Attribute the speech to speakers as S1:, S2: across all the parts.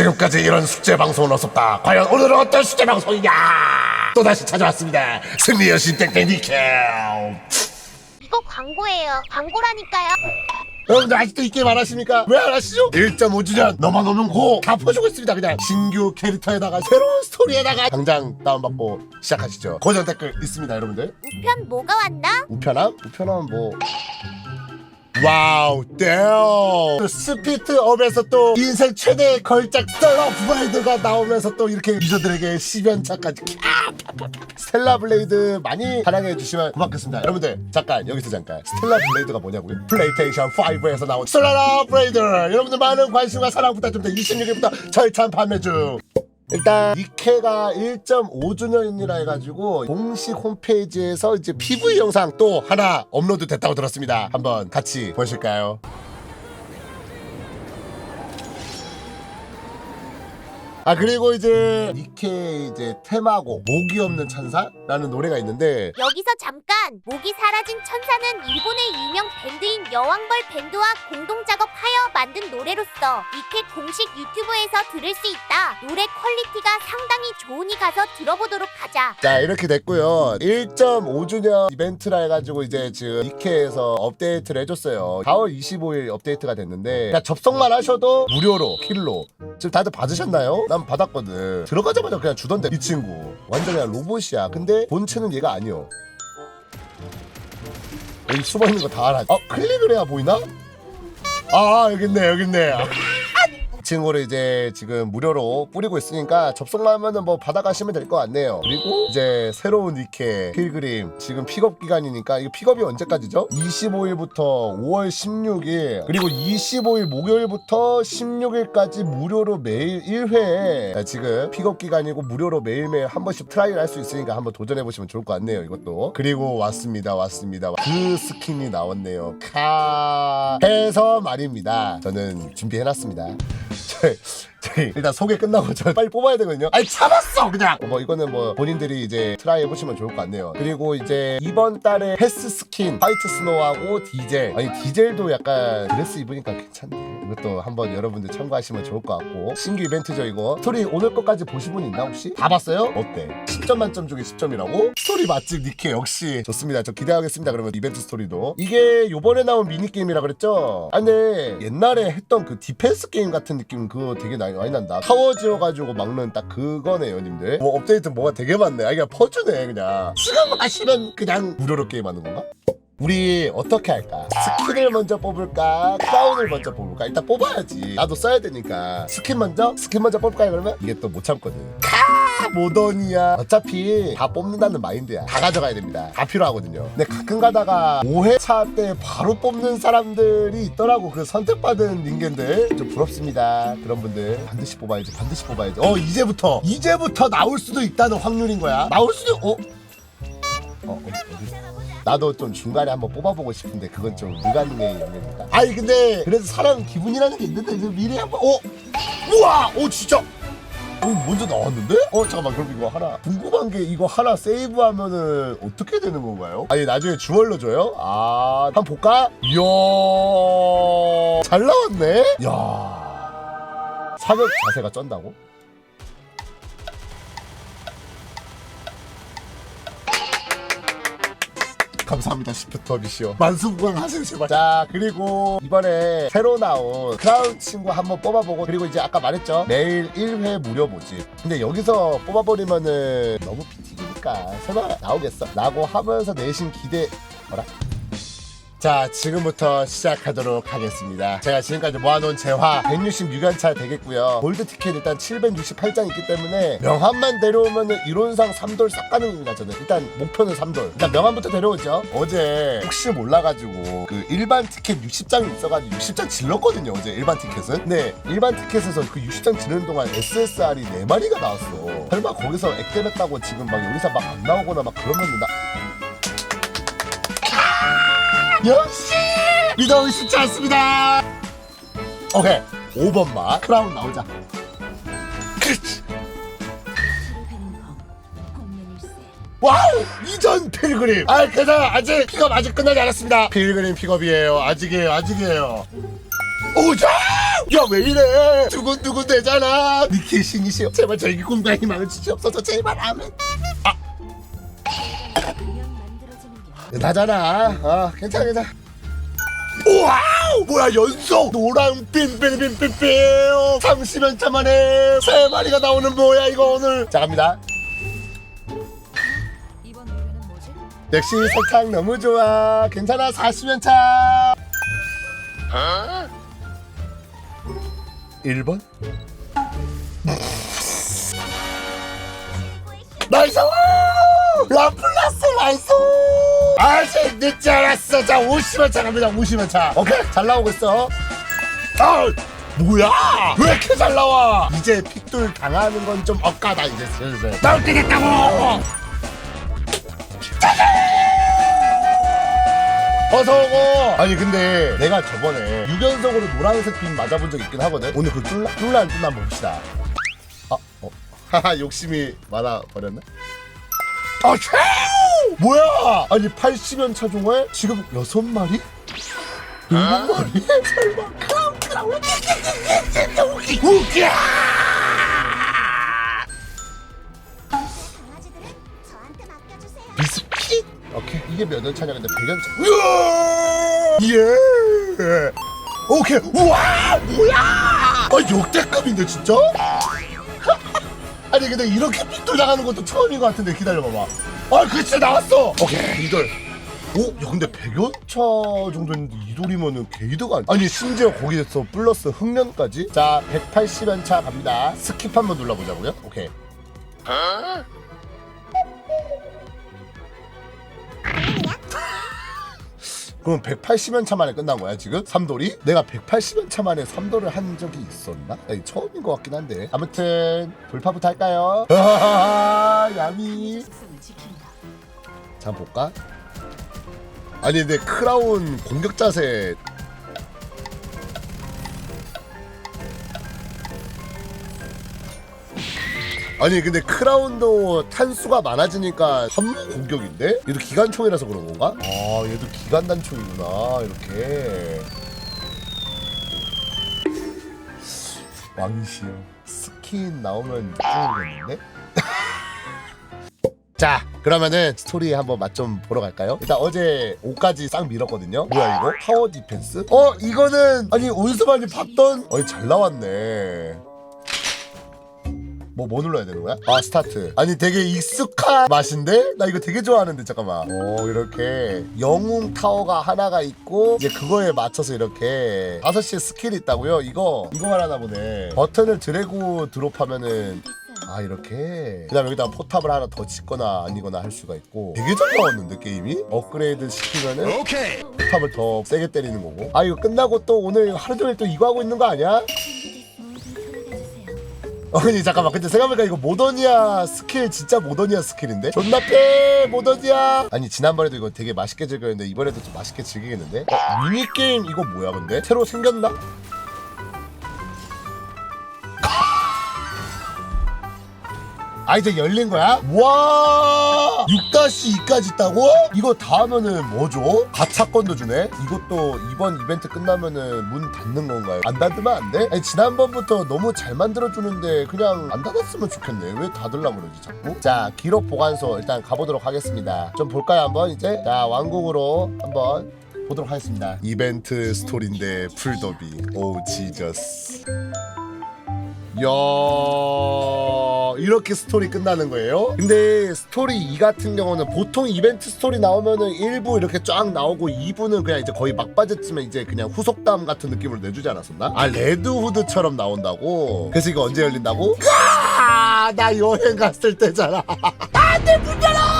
S1: 지금까지 이런 숙제 방송은 없었다. 과연 오늘은 어떤 숙제 방송이냐? 또다시 찾아왔습니다. 승리 여신 땡땡 니켈.
S2: 이거 광고예요. 광고라니까요.
S1: 여러분들 아직도 이 게임 안 하십니까? 왜 안 하시죠? 1.5주년 너만 오면 고! 다 퍼주고 있습니다 그냥 신규 캐릭터에다가 새로운 스토리에다가 당장 다운받고 시작하시죠 고정 댓글 있습니다 여러분들
S2: 우편 뭐가 왔나?
S1: 우편함? 우편함 뭐 와우 땡 스피트업에서 또 인생 최대의 걸작 블레이드가 나오면서 또 이렇게 유저들에게 10연차까지 스텔라 블레이드 많이 사랑해 주시면 고맙겠습니다. 여러분들 잠깐 여기서 잠깐. 스텔라 블레이드가 뭐냐고요? 플레이테이션 5에서 나온 스텔라 블레이드. 여러분들 많은 관심과 사랑 부탁드립니다. 26일부터 절찬 판매 중 일단 니케가 1.5주년이라 해가지고 공식 홈페이지에서 이제 PV 영상 또 하나 업로드 됐다고 들었습니다. 한번 같이 보실까요? 아 그리고 이제 니케 이제 테마곡 목이 없는 천사라는 노래가 있는데
S2: 여기서 잠깐 목이 사라진 천사는 일본의 유명 밴드인 여왕벌 밴드와 공동 작업하여 만든 노래로서 이케 공식 유튜브에서 들을 수 있다. 노래 퀄리티가 상당히 좋으니 가서 들어보도록 하자.
S1: 자 이렇게 됐고요 1.5주년 이벤트라 해가지고 이제 지금 니케에서 업데이트를 해줬어요 4월 25일 업데이트가 됐는데 그냥 접속만 하셔도 무료로 킬로 지금 다들 받으셨나요? 난 받았거든. 들어가자마자 그냥 주던데 이 친구. 완전 그냥 로봇이야. 근데 본체는 얘가 아니요 여기 숨어있는 거 다 알아. 어 클릭을 해야 보이나? 아 있네 여기 있네 이 친구를 이제 지금 무료로 뿌리고 있으니까 접속만 하면은 뭐 받아가시면 될 것 같네요. 그리고 이제 새로운 니케 필그림 지금 픽업 기간이니까 이거 픽업이 언제까지죠? 25일부터 5월 16일 그리고 25일 목요일부터 16일까지 무료로 매일 1회 지금 픽업 기간이고 무료로 매일매일 한 번씩 트라이를 할 수 있으니까 한번 도전해 보시면 좋을 것 같네요. 이것도 그리고 왔습니다 왔습니다 그 스킨이 나왔네요. 카 해서 말입니다. 저는 준비해놨습니다. 저, 저희 일단 소개 끝나고 저 빨리 뽑아야 되거든요. 아니 참았어 그냥. 뭐 이거는 뭐 본인들이 이제 트라이 해보시면 좋을 것 같네요. 그리고 이제 이번 달에 패스 스킨 화이트 스노우하고 디젤. 아니 디젤도 약간 드레스 입으니까 괜찮네. 이것도 한번 여러분들 참고하시면 좋을 것 같고 신규 이벤트죠 이거. 스토리 오늘 것까지 보신 분 있나 혹시? 다 봤어요? 어때? 10점 만점 중에 10점이라고? 스토리 맛집 니케 역시 좋습니다. 저 기대하겠습니다. 그러면 이벤트 스토리도 이게 요번에 나온 미니 게임이라 그랬죠? 아 근데 옛날에 했던 그 디펜스 게임 같은 느낌 그거 되게 많이 많이 난다. 타워 지어가지고 막는 딱 그거네요, 님들. 뭐 업데이트 뭐가 되게 많네. 아 그냥 퍼주네 그냥. 시간 마시면 그냥 무료로 게임하는 건가? 우리 어떻게 할까? 스킨을 먼저 뽑을까? 크라운을 먼저 뽑을까? 일단 뽑아야지. 나도 써야 되니까. 스킨 먼저? 스킨 먼저 뽑을까요, 그러면? 이게 또 못 참거든. 카! 모던이야. 어차피 다 뽑는다는 마인드야. 다 가져가야 됩니다. 다 필요하거든요. 근데 가끔 가다가 5회차 때 바로 뽑는 사람들이 있더라고. 그 선택받은 닌겐들. 좀 부럽습니다. 그런 분들. 반드시 뽑아야지. 반드시 뽑아야지. 어, 이제부터. 이제부터 나올 수도 있다는 확률인 거야. 나올 수도, 어? 어, 어, 어디? 나도 좀 중간에 한번 뽑아보고 싶은데 그건 좀 불가능의 영역이니까 아니 근데 그래도 사람 기분이라는 게 있는데 미리 한번 어? 우와! 오 진짜 어 먼저 나왔는데? 어 잠깐만 그럼 이거 하나 궁금한 게 이거 하나 세이브하면은 어떻게 되는 건가요? 아니 나중에 주얼로 줘요? 아 한번 볼까? 이야 잘 나왔네? 이야 사격 자세가 쩐다고? 감사합니다 시프터 미시오 만수무강 하세요 제발 자 그리고 이번에 새로 나온 크라운 친구 한번 뽑아보고 그리고 이제 아까 말했죠 매일 1회 무료 모집 근데 여기서 뽑아버리면은 너무 비티기니까 설마 나오겠어? 라고 하면서 내신 기대 뭐라? 자 지금부터 시작하도록 하겠습니다. 제가 지금까지 모아놓은 재화 166연차 되겠고요. 골드 티켓 일단 768장 있기 때문에 명함만 데려오면 은 이론상 3돌 싹 가능입니다 저는. 일단 목표는 3돌. 일단 명함부터 데려오죠. 어제 혹시 몰라가지고 그 일반 티켓 60장이 있어가지고 60장 질렀거든요 어제 일반 티켓은. 근데 일반 티켓에서 그 60장 지르는 동안 SSR이 4마리가 나왔어. 설마 거기서 액땜했다고 지금 막 여기서 막 안 나오거나 막 그러면 나 역시 믿어 의심치 않습니다. 오케이. 5번만 크라운 나오자. 그렇지. 와우 이전 필그림. 아 괜찮아 아직 픽업 아직 끝나지 않았습니다. 필그림 픽업이에요. 아직이에요 아직이에요. 오자! 야 왜 이래? 두근두근 되잖아. 니키 신이시여. 제발 저에게 꿈과 희망을 주시옵소서 제발 아멘 나잖아. 아 괜찮아 괜찮아. 와우! 뭐야 연속! 노랑 빈빈빈빈빈 30연차 만에 세 마리가 나오는 뭐야 이거 오늘. 자 갑니다.
S3: 이번 의뢰는 뭐지?
S1: 역시 설탕 너무 좋아. 괜찮아 40연차. 1번? 나이스! 라플라스 나이스 아직 늦지 않았어. 자 50연차 갑니다. 50연차. 오케이. 잘 나오고 있어. 아 뭐야? 왜 이렇게 잘 나와? 이제 픽돌 당하는 건 좀 억까다 이제. 슬슬. 나올 때겠다고! 어서오고! 아니 근데 내가 저번에 6연속으로 노란색 빔 맞아본 적 있긴 하거든? 오늘 그 뚫라 뚫라 안 뚫나 한번 봅시다. 아 어. 하하 욕심이 많아 버렸나 아 최우 뭐야 아니 80연 차종에 지금 6마리? 7마리? 설마 크라운 크라운 웃겨
S2: 강아지들은 저한테 맡겨주세요.
S1: 비스킷? 오케이 이게 몇 년 차냐 근데 100년 차 우와! 예 오케이 우와 뭐야 아 역대급인데 진짜? 아니 근데 이렇게 빅돌 나가는 것도 처음인 것 같은데 기다려봐봐 아 그치 나왔어 오케이 이돌 오? 야 근데 100여 차 정도 했는데 이 돌이면은 게이드가 아니 아니 심지어 거기에서 플러스 흑면까지 자 180연 차 갑니다 스킵 한번 눌러보자고요 오케이 그럼 180연 차 만에 끝난 거야 지금? 삼돌이? 내가 180연 차 만에 삼돌을 한 적이 있었나? 아니, 처음인 것 같긴 한데 아무튼 돌파부터 할까요? 아하하하, 야미. 자 한번 볼까? 아니 근데 크라운 공격 자세 아니 근데 크라운도 탄수가 많아지니까 선무 공격인데? 얘도 기관총이라서 그런 건가? 아 얘도 기관 단총이구나 이렇게 왕시여 스킨 나오면 좋겠는데? 자 그러면은 스토리 한번 맛 좀 보러 갈까요? 일단 어제 5까지 싹 밀었거든요 뭐야 이거? 타워 디펜스? 어 이거는 아니 많이 봤던 어이 잘 나왔네 뭐, 뭐 눌러야 되는 거야? 아, 스타트. 아니, 되게 익숙한 맛인데? 나 이거 되게 좋아하는데, 잠깐만. 오, 이렇게. 영웅 타워가 하나가 있고, 이제 그거에 맞춰서 이렇게 5시에 스킬이 있다고요? 이거, 이거 말하나 보네. 버튼을 드래그 드롭하면은, 아, 이렇게. 그 다음에 여기다가 포탑을 하나 더 짓거나 아니거나 할 수가 있고. 되게 잘 나왔는데, 게임이? 업그레이드 시키면은, 포탑을 더 세게 때리는 거고. 아, 이거 끝나고 또 오늘 하루 종일 또 이거 하고 있는 거 아니야? 아니 잠깐만 근데 생각해보니까 이거 모더니아 스킬 진짜 모더니아 스킬인데? 존나 패 모더니아 아니 지난번에도 이거 되게 맛있게 즐겼는데 이번에도 좀 맛있게 즐기겠는데? 어, 미니게임 이거 뭐야 근데? 새로 생겼나? 아 이제 열린 거야? 와 6-2까지 있다고? 이거 다 하면은 뭐죠? 가차권도 주네? 이것도 이번 이벤트 끝나면은 문 닫는 건가요? 안 닫으면 안 돼? 아니 지난번부터 너무 잘 만들어주는데 그냥 안 닫았으면 좋겠네 왜 닫으려고 그러지 자꾸? 자 기록 보관소 일단 가보도록 하겠습니다 좀 볼까요 한번 이제? 자 왕국으로 한번 보도록 하겠습니다 이벤트 스토리인데 풀더비 오 지저스 야 이렇게 스토리 끝나는 거예요? 근데 스토리 2 같은 경우는 보통 이벤트 스토리 나오면은 1부 이렇게 쫙 나오고 2부는 그냥 이제 거의 막바지쯤에 이제 그냥 후속담 같은 느낌으로 내주지 않았었나? 아 레드후드처럼 나온다고? 그래서 이거 언제 열린다고? 아, 나 여행 갔을 때잖아 안돼 문 열어!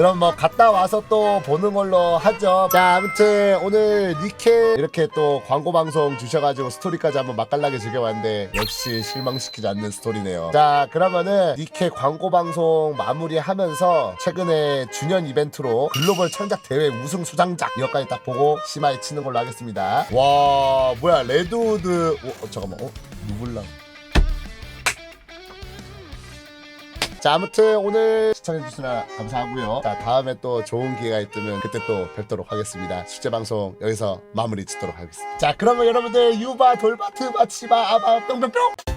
S1: 그럼 뭐 갔다 와서 또 보는 걸로 하죠. 자, 아무튼 오늘 니케 이렇게 또 광고 방송 주셔가지고 스토리까지 한번 맛깔나게 즐겨봤는데 역시 실망시키지 않는 스토리네요. 자, 그러면은 니케 광고 방송 마무리하면서 최근에 주년 이벤트로 글로벌 창작 대회 우승 수장작 이것까지 딱 보고 심하게 치는 걸로 하겠습니다. 와, 뭐야 레드우드 어, 어, 잠깐만, 어 누블랑 자 아무튼 오늘 시청해주시나 감사하고요. 자 다음에 또 좋은 기회가 있으면 그때 또 뵙도록 하겠습니다. 숙제 방송 여기서 마무리 짓도록 하겠습니다. 자 그러면 여러분들 유바 돌바트 마치바 아바 뿅뿅뿅